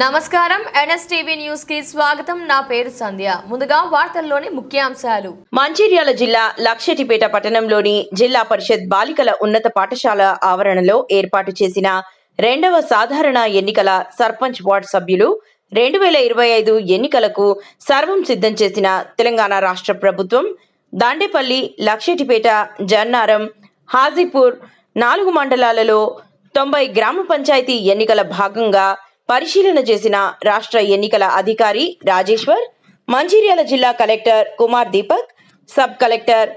నమస్కారం. ఎన్ఎస్టీవీ న్యూస్కి స్వాగతం. నా పేరు సంధ్య. ముందుగా వార్తల్లోని ముఖ్యాంశాలు. మంచిర్యాల జిల్లా లక్షటిపేట పట్టణంలోని జిల్లా పరిషత్ బాలికల ఉన్నత పాఠశాల ఆవరణలో ఏర్పాటు చేసిన రెండవ సాధారణ ఎన్నికల సర్పంచ్ వార్డు సభ్యులు రెండు వేల ఇరవై ఐదు ఎన్నికలకు సర్వం సిద్ధం చేసిన తెలంగాణ రాష్ట్ర ప్రభుత్వం దాండేపల్లి లక్షటిపేట జన్నారం హాజీపూర్ నాలుగు మండలాలలో తొంభై గ్రామ పంచాయతీ ఎన్నికల భాగంగా పరిశీలన చేసిన రాష్ట్ర ఎన్నికల అధికారి రాజేశ్వర్ మంచిర్యాల జిల్లా collector Kumar Deepak sub collector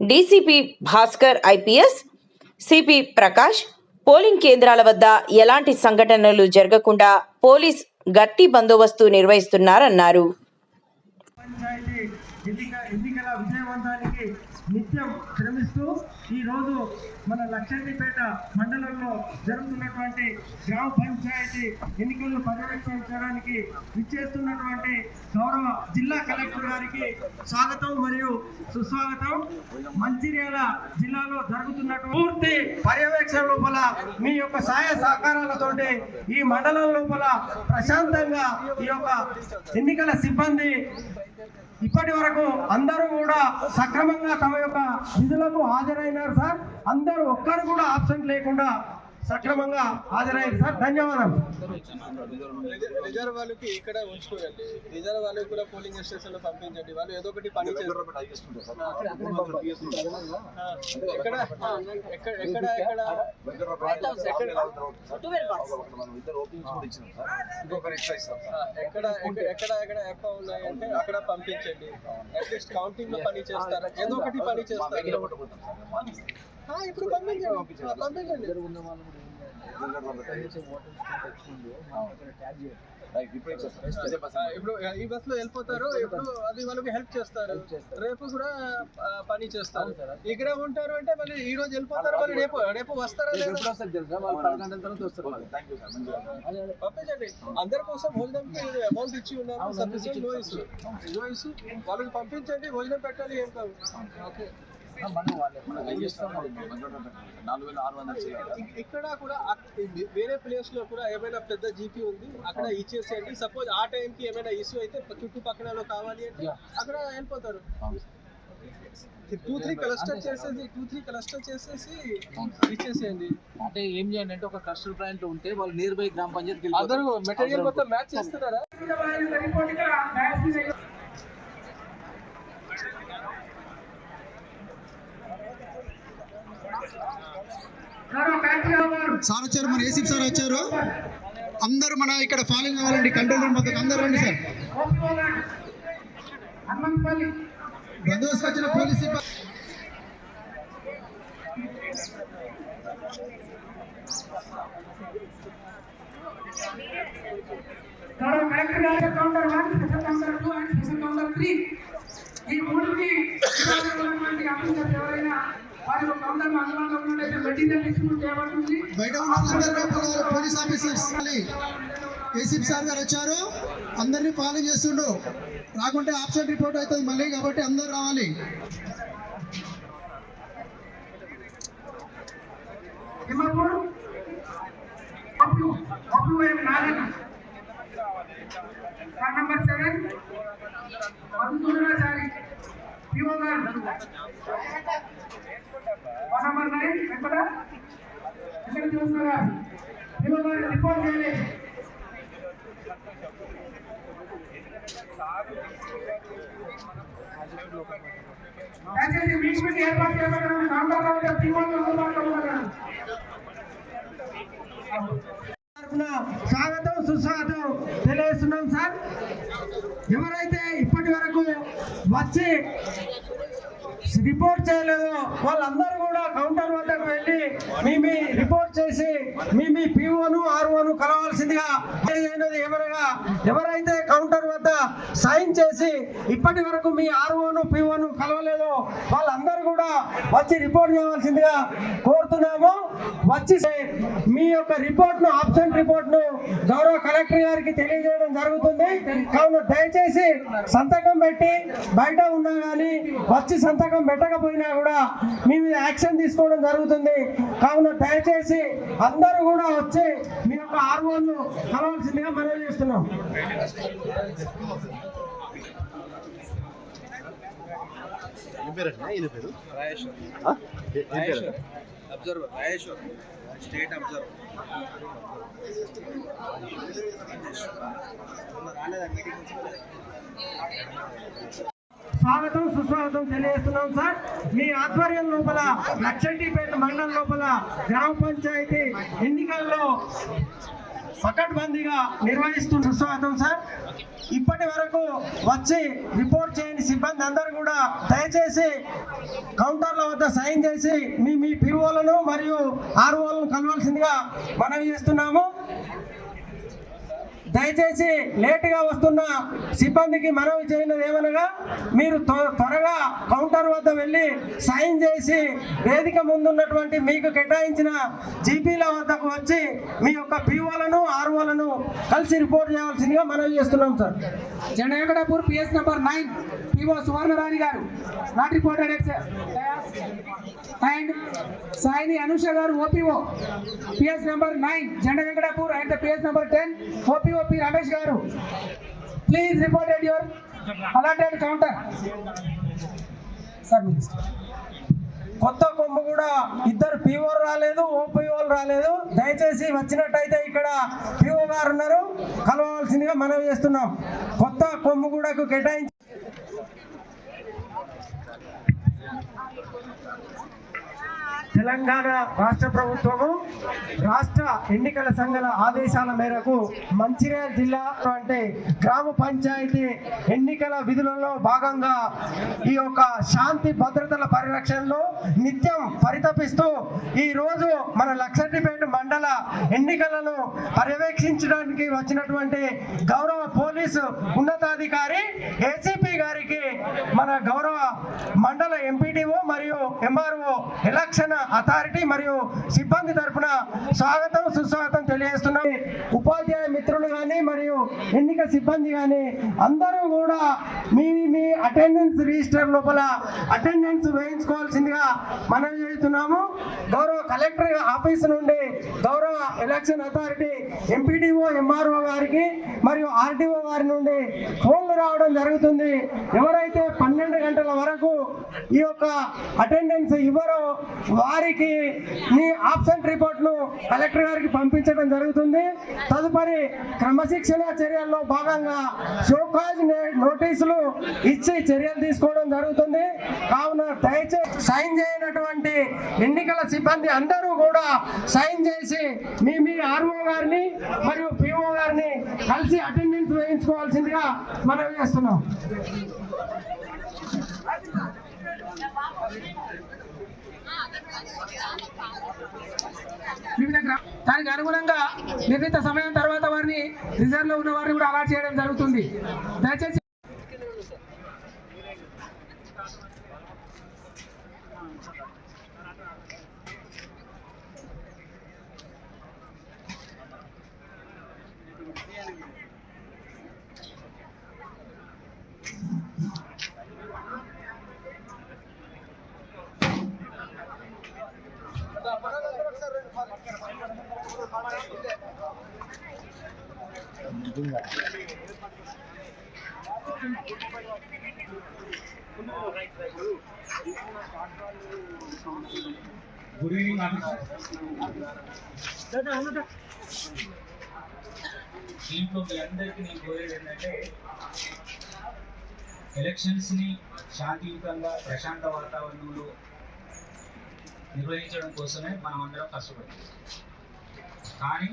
DCP Bhaskar IPS CP Prakash polling కేంద్రాల వద్ద ఎలాంటి సంఘటనలు జరగకుండా పోలీస్ గట్టి బందోబస్తు నిర్వహిస్తున్నారన్నారు. ఎన్నికల విజయవంతానికి నిత్యం శ్రమిస్తూ ఈరోజు మన లక్షణిపేట మండలంలో జరుగుతున్నటువంటి గ్రామ పంచాయతీ ఎన్నికలను పర్యవేక్షించడానికి విచ్చేస్తున్నటువంటి గౌరవ జిల్లా కలెక్టర్ గారికి స్వాగతం మరియు సుస్వాగతం. మంచిర్యాల జిల్లాలో జరుగుతున్నటువంటి పూర్తి పర్యవేక్షణ లోపల మీ యొక్క సహాయ సహకారాలతోటి ఈ మండలం లోపల ప్రశాంతంగా ఈ యొక్క ఎన్నికల సిబ్బంది ఇప్పటి వరకు అందరూ కూడా సక్రమంగా తమ యొక్క విధులకు హాజరైనారు సార్. అందరూ ఒక్కరు కూడా ఆబ్సెంట్ లేకుండా సక్రమంగా హాజరయ్యారు సార్ ధన్యవాదాలు రిజర్వ్ వాళ్ళకి ఇక్కడ ఉంచుకోరండి రిజర్వ్ వాళ్ళకి కూడా పోలింగ్ స్టేషన్లో పంపించండి వాళ్ళు ఏదో ఒకటి పని చేస్తారు ఆ, ఎక్కడ ఎక్కడ ఎక్కడ ఎక్కడ ఆ, ఎక్కడ ఎక్కడ- ఎక్కడ ఎక్కడ ఎక్కువ ఉన్నాయంటే అక్కడ పంపించండి అట్లీస్ట్ కౌంటింగ్లో పని చేస్తారు ఏదో ఒకటి పని చేస్తారు ఇప్పుడు పంపించండి ఇప్పుడు ఈ బస్లో వెళ్ళిపోతారు ఇప్పుడు అది వాళ్ళకి హెల్ప్ చేస్తారు రేపు కూడా పని చేస్తారు ఇక్కడ ఉంటారు అంటే మళ్ళీ ఈ రోజు వెళ్ళిపోతారు మళ్ళీ రేపు రేపు వస్తారా? పంపించండి అందరి కోసం భోజనంకి అమౌంట్ ఇచ్చి ఉన్నాము sufficient no issue no issue వాళ్ళకి పంపించండి భోజనం పెట్టాలి ఏం కాదు ఓకే ఇక్కడ కూడా వేరే ప్లేస్లో కూడా ఏమైనా పెద్ద జీపీ ఉంది అక్కడ ఇచ్చేసేయండి. సపోజ్ ఆ టైం కి ఏమైనా ఇష్యూ అయితే చుట్టుపక్కల కావాలి అంటే అక్కడ వెళ్ళిపోతారు. టూ త్రీ క్లస్టర్ చేసేసి టూ త్రీ క్లస్టర్ చేసేసి ఇచ్చేసేయండి. అంటే ఏం చేయండి అంటే ఒక క్లస్టర్ పాయింట్ ఉంటే వాళ్ళు నియర్ బై గ్రామ పంచాయతీకి అందరూ మెటీరియల్ మొత్తం మ్యాచ్ చేస్తున్నారా? సార్ వచ్చారు మన ఏసీపీ సార్ వచ్చారు. అందరూ మన ఇక్కడ ఫాలోయింగ్ అవ్వాలండి కంట్రోల్ రూమ్ వద్దకు అందరూ రండి సార్. బందోబస్తు వచ్చిన పోలీస్ కలెక్టర్ గారి counter one special counter two and special counter three ఈ మూడుకి ఎవరైనా అందుబాటులో మెటీరియల్ డిస్ట్రిబ్యూట్ చేయబడుతుంది. బయట ఉన్న పోలీస్ ఆఫీసర్స్ ఏసీపీ సార్ గారు వచ్చారు. అందరినీ ఫాలో చేస్తుండు. రాకుంటే ఆబ్సెంట్ రిపోర్ట్ అవుతుంది మళ్ళీ కాబట్టి అందరూ రావాలి. నంబర్ సెవెన్ మధుసూదనాచారి పిఓ గారు. కార్డ్ నంబర్ నైన్ ఎక్కడ ఎక్కడ రిపోర్ట్ దయచేసి ఏర్పాటు చేయబడిన అందుబాటులో ఉన్నారు. స్వాగతం సుస్వాగతం తెలియజేస్తున్నాం సార్. ఎవరైతే ఇప్పటి వరకు వచ్చి రిపోర్ట్ చేయలేదు. వాళ్ళందరూ కూడా కౌంటర్ వద్దకు వెళ్ళి మీ మీ రిపోర్ట్ చేసి మీ మీ పిఓను ఆర్ఓను కలవాల్సిందిగా తెలియజేయనది ఏమనగా ఎవరైతే కౌంటర్ వద్ద సైన్ చేసి ఇప్పటి వరకు మీ ఆర్ఓను పిఓను కలవలేదో వాళ్ళందరూ కూడా వచ్చి రిపోర్ట్ చేయవలసిందిగా కోరుతున్నాము. వచ్చి మీ యొక్క రిపోర్ట్ను రిపోర్ట్ను రిపోర్ట్ను గౌరవ కలెక్టర్ గారికి తెలియజేయడం జరుగుతుంది. కావున దయచేసి సంతకం పెట్టి బయట ఉన్నా కానీ వచ్చి సంతకం పెట్టకపోయినా కూడా మీ మీద యాక్షన్ తీసుకోవడం జరుగుతుంది. కావున దయచేసి అందరూ కూడా వచ్చి మీ యొక్క ఆర్వోను కలవాల్సిందిగా మనం చేస్తున్నాం. అబ్జర్వర్ రాయేశ్వర్. State observer. స్వాగతం సుస్వాగతం తెలియజేస్తున్నాం సార్. మీ ఆధ్వర్యం లోపల లక్షంటిపేట మండలం లోపల గ్రామ పంచాయతీ ఎన్నికల్లో పకడ్బందీగా నిర్వహిస్తున్న స్వాగతం సార్. ఇప్పటి వరకు వచ్చి రిపోర్ట్ చేయని సిబ్బంది అందరూ కూడా దయచేసి కౌంటర్ల వద్ద సైన్ చేసి మీ మీ పిఓలను మరియు ఆర్ఓలను కలవాల్సిందిగా మనవి చేస్తున్నాము. దయచేసి లేటుగా వస్తున్న సిబ్బందికి మనవి చేయనది ఏమనగా మీరు త్వ- త్వరగా కౌంటర్ వద్ద వెళ్ళి సైన్ చేసి వేదిక ముందున్నటువంటి మీకు కేటాయించిన జీపీల వద్దకు వచ్చి మీ యొక్క పీఓలను ఆర్ఓలను కలిసి రిపోర్ట్ చేయవలసిందిగా మనవి చేస్తున్నాం sir. Jenda Venkatapur PS number nine PO Suvarnarani గారు. నాట్ రిపోర్టెడ్ అండ్ సాయిని అనుష గారు Oppo PS number nine Jenda Venkatapur and PS number ten OPO P Ramesh గారు. Please reported your allotted counter sir కొత్త కొమ్ము కూడా ఇద్దరు పిఓ రాలేదు ఓపీఓలు రాలేదు. దయచేసి వచ్చినట్టయితే ఇక్కడ పీఓ గారు ఉన్నారు. కలవాల్సిందిగా మనవి చేస్తున్నాం. కొత్త కొమ్ము కూడా కేటాయించి తెలంగాణ రాష్ట్ర ప్రభుత్వము రాష్ట్ర ఎన్నికల సంఘాల ఆదేశాల మేరకు మంచిర్యాల జిల్లా అంటే గ్రామ పంచాయతీ ఎన్నికల విధులలో భాగంగా ఈ యొక్క శాంతి భద్రతల పరిరక్షణలో నిత్యం పరితపిస్తూ ఈ రోజు మన లక్షటిపేట మండల ఎన్నికలను పర్యవేక్షించడానికి వచ్చినటువంటి గౌరవ పోలీసు ఉన్నతాధికారి ఏసీపీ గారికి మన గౌరవ మండల ఎంపీడీఓ మరియు ఎంఆర్ఓ ఎలక్షన్ అథారిటీ మరియు సిబ్బంది తరపున స్వాగతం సుస్వాగతం తెలియజేస్తున్నాం. ఉపాధ్యాయ మిత్రులు కానీ మరియు ఎన్నిక సిబ్బంది కానీ అందరూ కూడా మీ మీ అటెండెన్స్ రిజిస్టర్ లోపల అటెండెన్స్ వేయించుకోవాల్సిందిగా మనం చేస్తున్నాము. గౌరవ కలెక్టర్ ఆఫీస్ నుండి గౌరవ ఎలక్షన్ అథారిటీ ఎంపీడీఓ ఎంఆర్ఓ గారికి మరియు ఆర్డీఓ గారి నుండి ఫోన్లు రావడం జరుగుతుంది. ఎవరైతే పన్నెండు గంటల వరకు ఈ యొక్క అటెండెన్స్ ఇవ్వరో వారికి మీ ఆబ్సెంట్ రిపోర్ట్ను కలెక్టర్ గారికి పంపించడం జరుగుతుంది. తదుపరి క్రమశిక్షణ చర్యల్లో భాగంగా షోకాజ్ నోటీసులు ఇచ్చి చర్యలు తీసుకోవడం జరుగుతుంది. కావున దయచేసి సైన్ చేయనటువంటి ఎన్నికల సిబ్బంది అందరూ కూడా సైన్ చేసి మీ మీ ఆర్ఓ గారిని మరియు పిఓ గారిని కలిసి అటెండెన్స్ వేయించుకోవాల్సిందిగా మనం చేస్తున్నాం. వివిధ దానికి అనుగుణంగా నిర్ణీత సమయం తర్వాత వారిని రిజర్వ్లో ఉన్న వారిని కూడా అలాట్ చేయడం జరుగుతుంది. దయచేసి గుడ్ ఈవినింగ్ దీంట్లో మీ అందరికీ నేను కోరేది ఏంటంటే ఎలక్షన్స్ని శాంతియుతంగా ప్రశాంత వాతావరణంలో నిర్వహించడం కోసమే మనం అందరం కష్టపడుతున్నాం. కానీ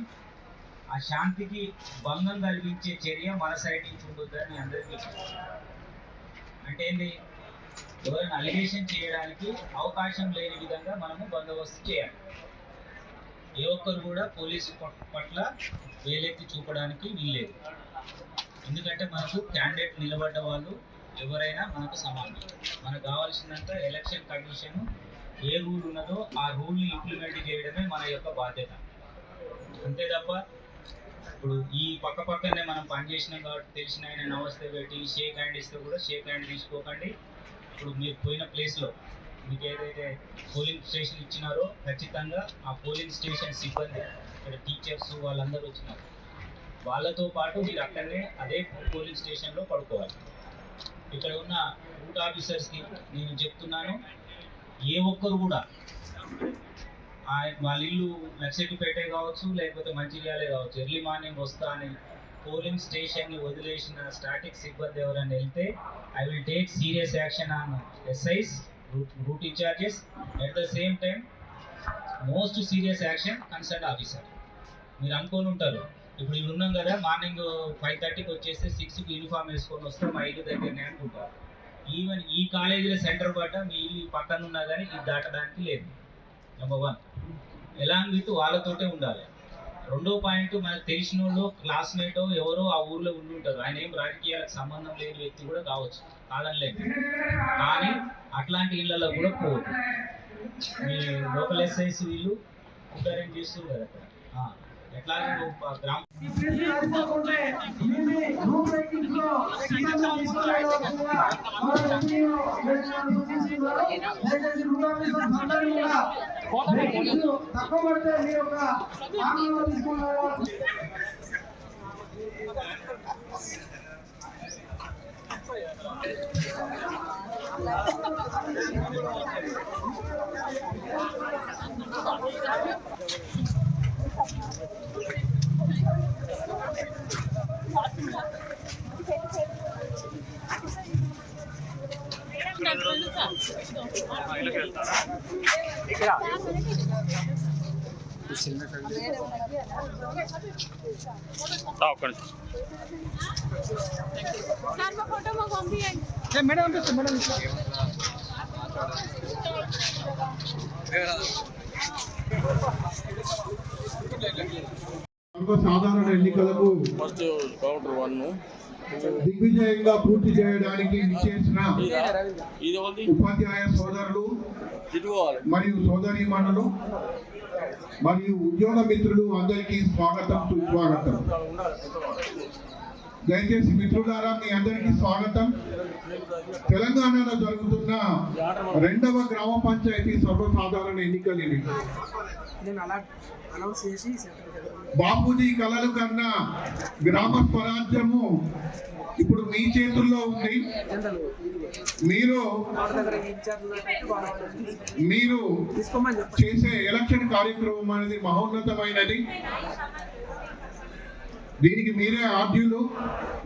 ఆ శాంతికి భంగం కలిగించే చర్య మన సైడ్ నుంచి ఉండొద్దని అందరికీ అంటే ఏంది? ఎవరైనా అలిగేషన్ చేయడానికి అవకాశం లేని విధంగా మనము బందోబస్తు చేయాలి. ఏ ఒక్కరు కూడా పోలీసు పట్ల వేలెత్తి చూపడానికి వీల్లేదు. ఎందుకంటే మనకు క్యాండిడేట్ నిలబడ్డ వాళ్ళు ఎవరైనా మనకు సమానం. మనకు కావాల్సినంత ఎలక్షన్ కమిషన్ ఏ రూల్ ఉన్నదో ఆ రూల్ని ఇంప్లిమెంట్ చేయడమే మన యొక్క బాధ్యత. అంతే తప్ప ఇప్పుడు ఈ పక్క పక్కనే మనం పనిచేసినాం కాబట్టి తెలిసిన ఆయన నమస్తే పెట్టి షేక్ హ్యాండ్ ఇస్తే కూడా షేక్ హ్యాండ్ తీసుకోకండి. ఇప్పుడు మీరు పోయిన ప్లేస్లో మీకు ఏదైతే పోలింగ్ స్టేషన్ ఇచ్చినారో ఖచ్చితంగా ఆ పోలింగ్ స్టేషన్ సిబ్బంది ఇక్కడ టీచర్స్ వాళ్ళందరూ వచ్చినారు. వాళ్ళతో పాటు మీరు అక్కడనే అదే పోలింగ్ స్టేషన్లో పడుకోవాలి. ఇక్కడ ఉన్న రూట్ ఆఫీసర్స్కి నేను చెప్తున్నాను ఏ ఒక్కరు కూడా వాళ్ళ ఇల్లు నర్సెట్టిపేటే కావచ్చు లేకపోతే మంచిర్యాలే కావచ్చు. ఎర్లీ మార్నింగ్ వస్తా అని పోలింగ్ స్టేషన్ని వదిలేసిన స్టాటిక్ సిబ్బంది ఎవరైనా వెళ్తే I will take serious action on SIs route incharges. At the same time most serious action concern officer. మీరు అనుకోని ఉంటారు. ఇప్పుడు ఇవి ఉన్నాం కదా మార్నింగ్ ఫైవ్ థర్టీకి వచ్చేస్తే సిక్స్కి యూనిఫామ్ వేసుకొని వస్తే మా ఇల్లు దగ్గరనే అనుకుంటారు. ఈవెన్ ఈ కాలేజీలో సెంటర్ పడ్డ మీ ఇల్లు పక్కన ఉన్నా కానీ ఇది దాటడానికి లేదు. నెంబర్ వన్ ఎలాంగ్ విత్ వాళ్ళతోటే ఉండాలి. రెండో పాయింట్ మనకు తెలిసిన వాళ్ళు క్లాస్మేటో ఎవరో ఆ ఊర్లో ఉండి ఉంటారు. ఆయన ఏం రాజకీయాలకు సంబంధం లేని వ్యక్తి కూడా కావచ్చు. కాదనలేదు. కానీ అట్లాంటి ఇళ్ళలో కూడా పోవద్దు మీ లోకల్ ఎస్ఐస్ వీళ్ళు ఉత్తరం చేస్తారు కదా అక్కడ ఎట్లా గ్రామ ఈ ప్లేస్ రాసుకోకుంటే మీ మీ రూమ్ రేటింగ్స్లో సిద్ధంగా తీసుకోవాల్సిందిగా మన ఎంపీఓ మేడం సూచిస్తున్నారు. దయచేసి రూమ్ ఆఫీసర్స్ అందరూ దిగ్విజయంగా పూర్తి చేయడానికి విచ్చేసిన ఉపాధ్యాయ సోదరులు మరియు సోదరీమణులు మరియు ఉద్యోగ మిత్రులు అందరికీ స్వాగతం సుస్వాగతం. దయచేసి మిత్రులారా మీ అందరికీ స్వాగతం. తెలంగాణలో జరుగుతున్న రెండవ గ్రామ పంచాయతీ సర్వసాధారణ ఎన్నికలు ఇవి. బాపూజీ కలలు కన్నా గ్రామ స్వరాజ్యము ఇప్పుడు మీ చేతుల్లో ఉంది. మీరు మీరు చేసే ఎలక్షన్ కార్యక్రమం అనేది మహోన్నతమైనది. దీనికి మీరే ఆద్యులు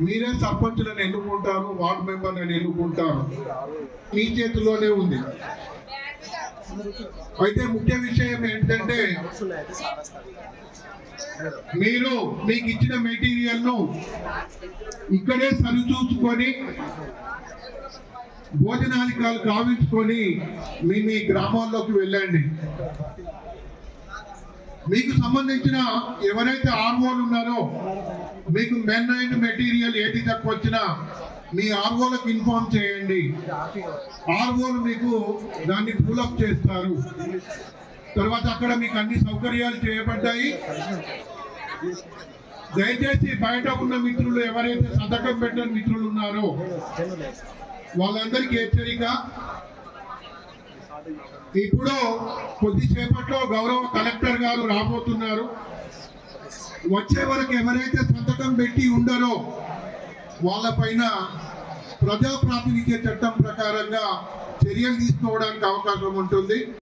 మీరే సర్పంచులను ఎన్నుకుంటారు వార్డు మెంబర్లను ఎన్నుకుంటారు. మీ చేతిలోనే ఉంది. అయితే ముఖ్య విషయం ఏంటంటే మీరు మీకు ఇచ్చిన మెటీరియల్ను ఇక్కడే సరిచూసుకొని భోజనాధికారులు కావించుకొని మీ మీ గ్రామాల్లోకి వెళ్ళండి. మీకు సంబంధించిన ఎవరైతే ఆర్వోలు ఉన్నారో మీకు మెన్ అండ్ మెటీరియల్ ఏది తక్కువ వచ్చినా మీ ఆర్వోలకు ఇన్ఫార్మ్ చేయండి. ఆర్వోలు మీకు దాన్ని పూలప్ చేస్తారు. తర్వాత అక్కడ మీకు అన్ని సౌకర్యాలు చేయబడ్డాయి. దయచేసి బయట ఉన్న మిత్రులు ఎవరైతే సంతకం పెట్టిన మిత్రులు ఉన్నారో వాళ్ళందరికీ హెచ్చరిక. ఇప్పుడు కొద్దిసేపట్లో గౌరవ కలెక్టర్ గారు రాబోతున్నారు. వచ్చే వరకు ఎవరైతే సంతకం పెట్టి ఉండరో వాళ్ళపైన ప్రజా ప్రాతినిధ్య చట్టం ప్రకారంగా చర్యలు తీసుకోవడానికి అవకాశం ఉంటుంది.